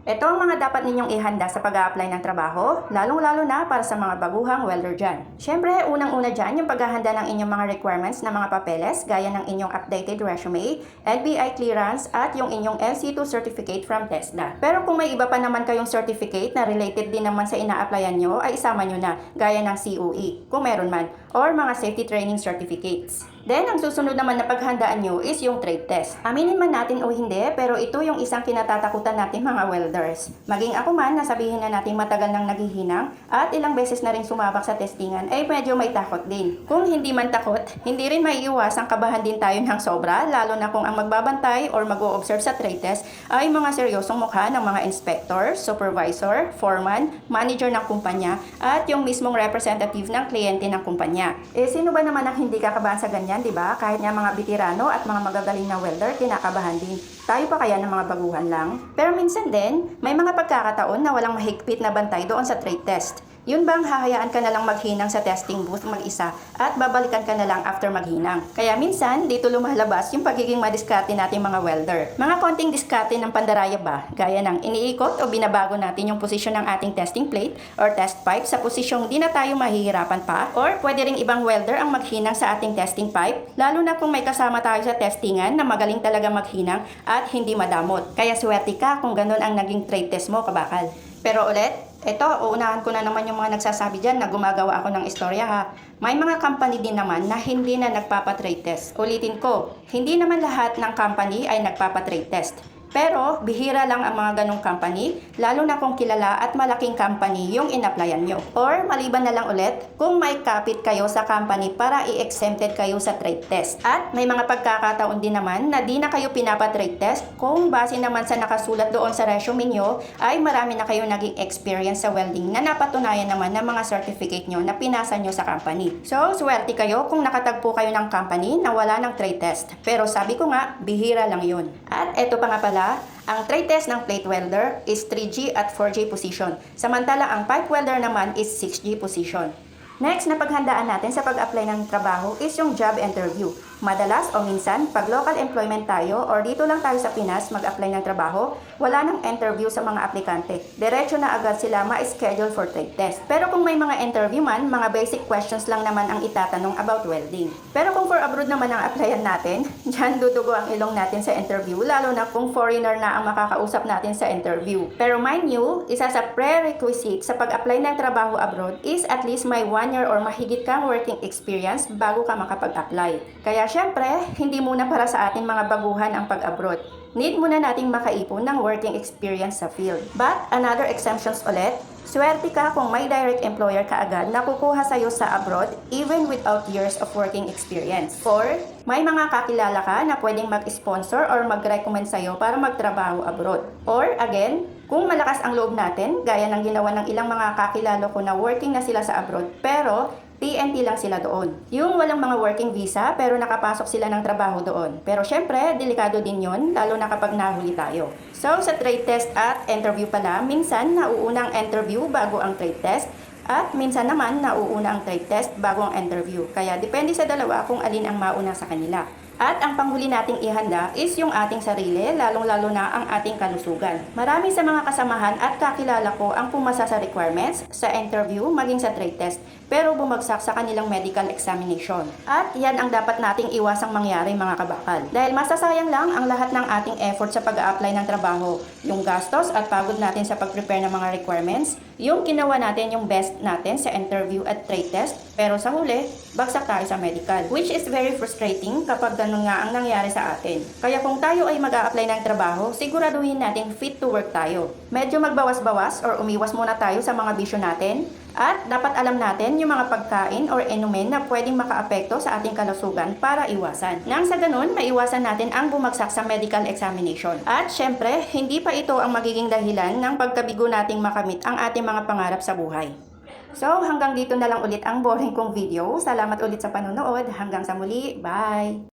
Ito ang mga dapat ninyong ihanda sa pag apply ng trabaho, lalong-lalo na para sa mga baguhang welder dyan. Siyempre, unang-una dyan yung paghahanda ng inyong mga requirements na mga papeles gaya ng inyong updated resume, NBI clearance at yung inyong LC2 certificate from TESDA. Pero kung may iba pa naman kayong certificate na related din naman sa ina-applyan nyo, ay isama nyo na gaya ng COE, kung meron man, or mga safety training certificates. Then, ang susunod naman na paghandaan nyo is yung trade test. Aminin man natin o hindi, pero ito yung isang kinatatakutan natin mga welders. Maging ako man, nasabihin na natin matagal nang naghihinang at ilang beses na rin sumabak sa testingan, ay medyo may takot din. Kung hindi man takot, hindi rin may iwasang kabahan din tayo ng sobra, lalo na kung ang magbabantay or mag-o-observe sa trade test ay mga seryosong mukha ng mga inspector, supervisor, foreman, manager ng kumpanya, at yung mismong representative ng kliyente ng kumpanya. Eh, sino ba naman ang hindi kakabahan sa ganyan, di ba? Kahit nga mga bitirano at mga magagaling na welder, kinakabahan din. Tayo pa kaya ng mga baguhan lang? Pero minsan din, may mga pagkakataon na walang mahigpit na bantay doon sa trade test. Yun bang hahayaan ka na lang maghinang sa testing booth mag-isa at babalikan ka na lang after maghinang? Kaya minsan, dito lumalabas yung pagiging madiskarte nating mga welder. Mga konting diskarte ng pandaraya ba? Gaya ng iniikot o binabago natin yung posisyon ng ating testing plate or test pipe sa posisyong di na tayo mahihirapan pa? Or pwede ring ibang welder ang maghinang sa ating testing pipe? Lalo na kung may kasama tayo sa testingan na magaling talaga maghinang at hindi madamot. Kaya swerte ka kung ganun ang naging trade test mo, kabakal. Pero ulit, ito, uunahan ko na naman yung mga nagsasabi dyan na gumagawa ako ng istorya ha. May mga company din naman na hindi na nagpapatrade test. Ulitin ko, hindi naman lahat ng company ay nagpapatrade test. Pero, bihira lang ang mga ganong company, lalo na kung kilala at malaking company yung in-applyan nyo. Or, maliban na lang ulit, kung may kapit kayo sa company para i-exempted kayo sa trade test. At may mga pagkakataon din naman na di na kayo pinapa-trade test kung base naman sa nakasulat doon sa resume nyo, ay marami na kayo naging experience sa welding na napatunayan naman ng mga certificate nyo na pinasa nyo sa company. So, swerte kayo kung nakatagpo kayo ng company na wala ng trade test. Pero sabi ko nga, bihira lang yun. At eto pa nga pala, ang trade test ng plate welder is 3G at 4G position. Samantala, ang pipe welder naman is 6G position. Next na paghandaan natin sa pag-apply ng trabaho is yung job interview. Madalas o minsan, pag local employment tayo or dito lang tayo sa Pinas mag-apply ng trabaho, wala nang interview sa mga aplikante. Diretso na agad sila ma-schedule for trade test. Pero kung may mga interview man, mga basic questions lang naman ang itatanong about welding. Pero kung for abroad naman ang applyan natin, dyan dudugo ang ilong natin sa interview, lalo na kung foreigner na ang makakausap natin sa interview. Pero mind you, isa sa prerequisite sa pag-apply ng trabaho abroad is at least may one year or mahigit kang working experience bago ka makapag-apply. Kaya syempre, hindi muna para sa ating mga baguhan ang pag-abroad. Need muna nating makaipon ng working experience sa field. But another exemptions ulit, swerte ka kung may direct employer ka agad na kukuha sa'yo sa abroad even without years of working experience. Or, may mga kakilala ka na pwedeng mag-sponsor or mag-recommend sa'yo para magtrabaho abroad. Or, again, kung malakas ang loob natin, gaya ng ginawa ng ilang mga kakilala ko na working na sila sa abroad, pero TNT lang sila doon. Yung walang mga working visa pero nakapasok sila ng trabaho doon. Pero syempre, delikado din yon lalo na kapag nahuli tayo. So, sa trade test at interview pala, minsan nauuna ang interview bago ang trade test at minsan naman nauuna ang trade test bago ang interview. Kaya depende sa dalawa kung alin ang mauna sa kanila. At ang panghuli nating ihanda is yung ating sarili, lalong-lalo na ang ating kalusugan. Marami sa mga kasamahan at kakilala ko ang pumasa sa requirements, sa interview, maging sa trade test, pero bumagsak sa kanilang medical examination. At yan ang dapat nating iwasang mangyari mga kabakal. Dahil masasayang lang ang lahat ng ating effort sa pag-a-apply ng trabaho. Yung gastos at pagod natin sa pag-prepare ng mga requirements, yung ginawa natin yung best natin sa interview at trade test, pero sa huli, bagsak tayo sa medical. Which is very frustrating kapag ganun nga ang nangyari sa atin. Kaya kung tayo ay mag apply ng trabaho, siguraduhin natin fit to work tayo. Medyo magbawas-bawas or umiwas muna tayo sa mga bisyo natin. At dapat alam natin yung mga pagkain or inumin na pwedeng makaapekto sa ating kalusugan para iwasan. Nang sa ganun, maiwasan natin ang bumagsak sa medical examination. At syempre, hindi pa ito ang magiging dahilan ng pagkabigo nating makamit ang ating mga pangarap sa buhay. So, hanggang dito na lang ulit ang boring kong video. Salamat ulit sa panonood. Hanggang sa muli. Bye!